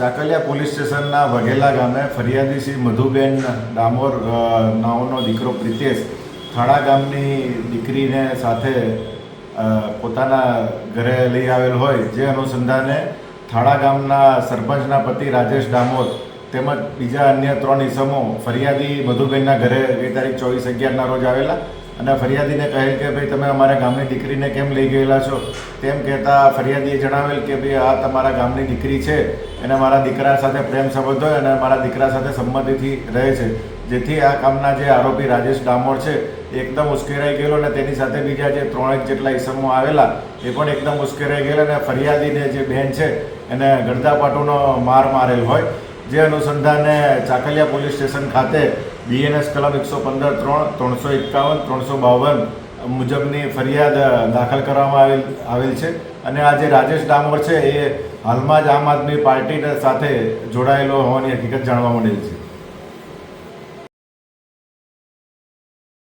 Chakaliya police સ્ટેશનના વઘેલા ગામે ફરિયાદી શ્રી મધુબેન ડામોર નાઓનો દીકરો પ્રિતેશ થાળા ગામની દીકરીને સાથે પોતાના ઘરે લઈ આવેલ હોય, જે અનુસંધાને થાળા ગામના સરપંચના પતિ રાજેશ ડામોર તેમજ બીજા અન્ય ત્રણ ઇસમો ફરિયાદી મધુબેનના ઘરે ગઈ તારીખ ચોવીસ અગિયારના રોજ આવેલા. અને ફરિયાદીને કહેલ કે ભાઈ, તમે અમારા ગામની દીકરીને કેમ લઈ ગયેલા છો? તેમ કહેતા ફરિયાદીએ જણાવેલ કે ભાઈ, આ તમારા ગામની દીકરી છે. એને મારા દીકરા સાથે પ્રેમ સંબંધ હોય અને મારા દીકરા સાથે સંમતિથી રહે છે. જેથી આ કામના જે આરોપી રાજેશ ડામોર છે એકદમ ઉશ્કેરાઈ ગયેલો અને તેની સાથે બીજા જે ત્રણેક જેટલા ઇસમો આવેલા, એ પણ એકદમ ઉશ્કેરાઈ ગયેલા અને ફરિયાદીને જે બહેન છે, એને ગળદાપાટુનો માર મારેલ હોય. જે અનુસંધાને ચાકલિયા પોલીસ સ્ટેશન ખાતે બીએનએસ કલમ એકસો પંદર ત્રણ ત્રણસો એકાવન ત્રણસો બાવન મુજબની ફરિયાદ દાખલ કરવામાં આવેલ આવેલ છે. અને આ જે રાજેશ ડામોર છે, એ હાલમાં જ આમ આદમી પાર્ટી સાથે જોડાયેલો હોવાની હકીકત જાણવા મળેલ છે.